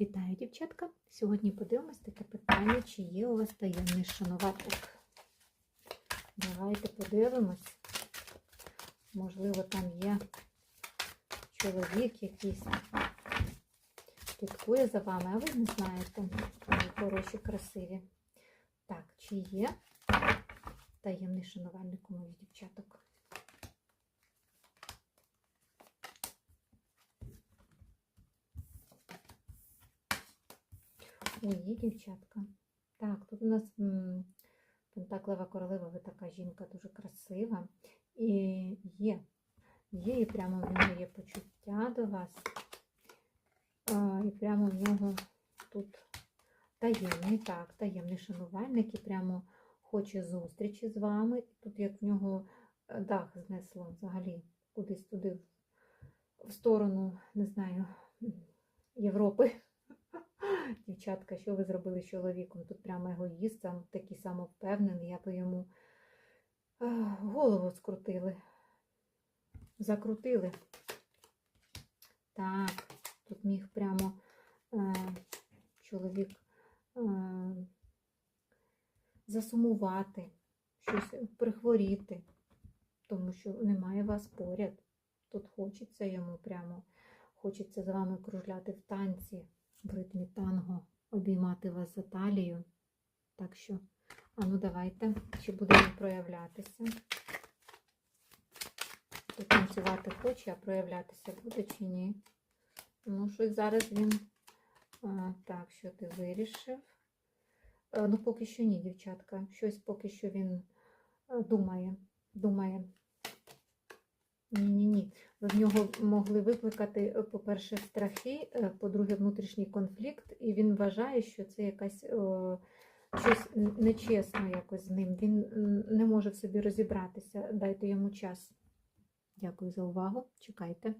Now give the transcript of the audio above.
Вітаю, дівчатка! Сьогодні подивимось таке питання, чи є у вас таємний шанувальник. Давайте подивимось. Можливо, там є чоловік якийсь слідкує за вами, а ви не знаєте, мої хороші, красиві. Так, чи є таємний шанувальник у моїх дівчаток? Ой, дівчатка. Так, тут у нас Пентаклева королева, ви така жінка дуже красива. І є, є, і прямо в нього є почуття до вас. І прямо в нього тут таємний, так, таємний шанувальник, і прямо хоче зустрічі з вами. Тут як в нього е, дах знесло взагалі кудись туди, в сторону, не знаю, Європи. Дівчатка, що ви зробили з чоловіком? Тут прямо егоїст, сам такий самовпевнений, я би йому голову скрутили. Закрутили. Так, тут міг прямо е, чоловік е, засумувати, щось прихворіти, тому що немає вас поряд. Тут хочеться йому прямо, хочеться з вами кружляти в танці в ритмі танго, обіймати вас за талію. Так що, а ну давайте, чи буде він проявлятися. Тут танцювати хоче, а проявлятися буде чи ні. Ну, щось зараз він. А, так, що ти вирішив? А, ну, поки що ні, дівчатка. Щось поки що він а, думає. Думає. Ні-ні-ні. Ви в нього могли викликати, е, по-перше, страхи, е, по-друге, внутрішній конфлікт, і він вважає, що це якась о, щось нечесно якось з ним. Він не може в собі розібратися. Дайте йому час. Дякую за увагу. Чекайте.